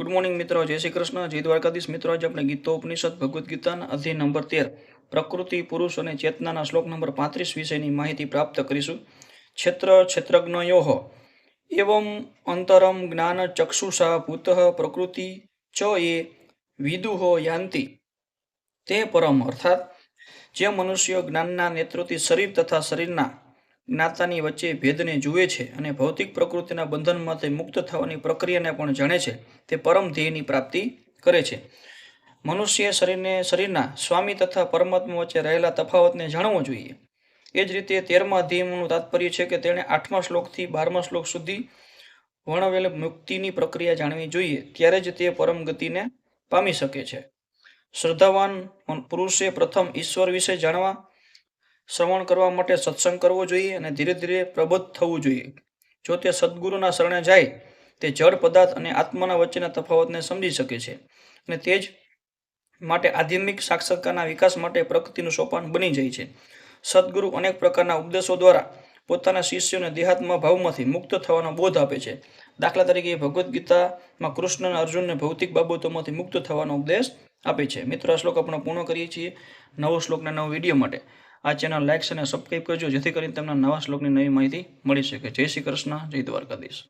Good morning મિત્રો, જય શ્રી કૃષ્ણ. જય દ્વારકાધીશ મિત્રો, આજે આપણે ગીતો, ઉપનિષદ, ભગવદ્ ગીતાના અધ્યાય નંબર તેર, પ્રકૃતિ, પુરુષ અને ચેતનાના શ્લોક નંબર પાંત્રીસ વિષયની માહિતી પ્રાપ્ત કરીશું. ક્ષેત્ર ક્ષેત્રજ્ઞયો એવમ અંતરમ જ્ઞાન ચક્ષુષા ભૂત પ્રકૃતિ ચ એ વિદુહો યાંતિ તે પરમ, અર્થાત જે મનુષ્ય જ્ઞાનના નેતૃત્વથી શરીર તથા શરીરના જ્ઞાતાની વચ્ચે ભેદને જુએ છે અને ભૌતિક પ્રકૃતિના બંધનમાંથી મુક્ત થવાની પ્રક્રિયાને પણ જાણે છે. તે પરમ ધ્યેયની પ્રાપ્તિ કરે છે. મનુષ્ય શરીરને શરીરના સ્વામી તથા પરમાત્મા વચ્ચે રહેલા તફાવતને જાણવો જોઈએ. એ જ રીતે તેરમા અધ્યાયનું તાત્પર્ય છે કે તેણે આઠમા શ્લોકથી બારમા શ્લોક સુધી વર્ણવેલ મુક્તિની પ્રક્રિયા જાણવી જોઈએ, ત્યારે જ તે પરમ ગતિને પામી શકે છે. શ્રદ્ધાવાન પુરુષે પ્રથમ ઈશ્વર વિશે જાણવા શ્રવણ કરવા માટે સત્સંગ કરવો જોઈએ અને ધીરે ધીરે પ્રબુદ્ધ થવું જોઈએ. જો તે સદગુરુના શરણે જાય, તે જળ પદાર્થ અને આત્માના વચ્ચેના તફાવતને સમજી શકે છે અને તે જ માટે આધ્યાત્મિક સાક્ષરતાના વિકાસ માટે પ્રકૃતિનું સોપાન બની જાય છે. સદગુરુ અનેક પ્રકારના ઉપદેશો દ્વારા પોતાના શિષ્યોને દેહાત્મા ભાવમાંથી મુક્ત થવાનો બોધ આપે છે. દાખલા તરીકે ભગવદ્ ગીતામાં કૃષ્ણ અર્જુનને ભૌતિક બાબતોમાંથી મુક્ત થવાનો ઉપદેશ આપે છે. મિત્રો, આ શ્લોક આપણે પૂર્ણ કરીએ છીએ નવો શ્લોકના નવો વીડિયો માટે. આ ચેનલ લાઇક્સ અને સબસ્ક્રાઈબ કરજો, જેથી કરીને તમને નવા શ્લોકની નવી માહિતી મળી શકે. જય શ્રી કૃષ્ણ, જય દ્વારકાધીશ.